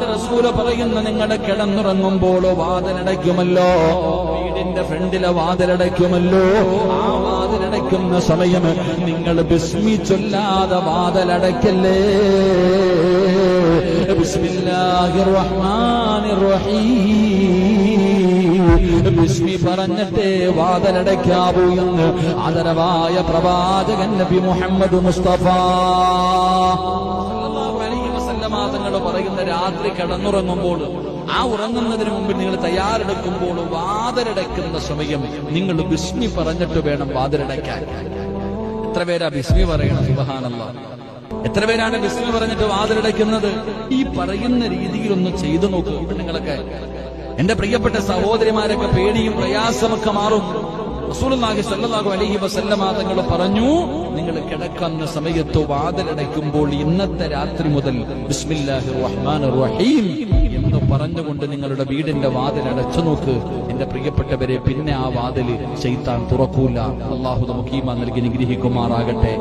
അള്ളാഹുവിന്റെ റസൂൽ പറയുന്ന നിങ്ങളുടെ കിടന്നുറങ്ങുമ്പോഴോ വാതിലടയ്ക്കുമല്ലോ. വീടിന്റെ ഫ്രണ്ടിലെ വാതിലടയ്ക്കുമല്ലോ. ആ വാതിലടയ്ക്കുന്ന സമയം നിങ്ങൾ ബിസ്മി ചൊല്ലാതെ വാതിലടയ്ക്കല്ലേ? ബിസ്മില്ലാഹിർ റഹ്മാനിർ റഹീം ബിസ്മി പറഞ്ഞിട്ടേ വാതിലടയ്ക്കാവൂ എന്ന് ആദരവായ പ്രവാചകൻ നബി മുഹമ്മദ് മുസ്തഫ സല്ലല്ലാഹു അലൈഹി വസല്ലമ തങ്ങൾ പറയുന്ന രാത്രി കിടന്നുറങ്ങുമ്പോൾ ആ ഉറങ്ങുന്നതിന് മുമ്പ് നിങ്ങൾ തയ്യാറെടുക്കുമ്പോൾ വാതിലടയ്ക്കുന്ന സമയം നിങ്ങൾ ബിസ്മി പറഞ്ഞിട്ട് വേണം വാതിലടയ്ക്കാൻ. എത്ര പേരാ ബിസ്മി പറയണം സുബഹാനല്ല. എത്ര പേരാണ് ബിസ്മി പറഞ്ഞിട്ട് വാതിലടയ്ക്കുന്നത്? ഈ പറയുന്ന രീതിയിലൊന്ന് ചെയ്തു നോക്കൂ പെണ്ണുങ്ങളൊക്കെ. എന്റെ പ്രിയപ്പെട്ട സഹോദരിമാരൊക്കെ പേടിയും പ്രയാസമൊക്കെ മാറും. റസൂലുള്ളാഹി അലൈഹി വസല്ലമ തങ്ങൾ പറഞ്ഞു നിങ്ങൾ കിടക്കുന്ന സമയത്ത് വാതിലടയ്ക്കുമ്പോൾ ഇന്നത്തെ രാത്രി മുതൽ ബിസ്മില്ലാഹിർ റഹ്മാനിർ റഹീം എന്ന് പറഞ്ഞുകൊണ്ട് നിങ്ങളുടെ വീടിന്റെ വാതിൽ അടച്ചു നോക്ക്. എന്റെ പ്രിയപ്പെട്ടവരെ പിന്നെ ആ വാതിൽ ചെയ്ത്താൻ തുറക്കൂല. അള്ളാഹു നമുക്ക് ഈമാ നൽകി നിഗ്രഹിക്കുമാറാകട്ടെ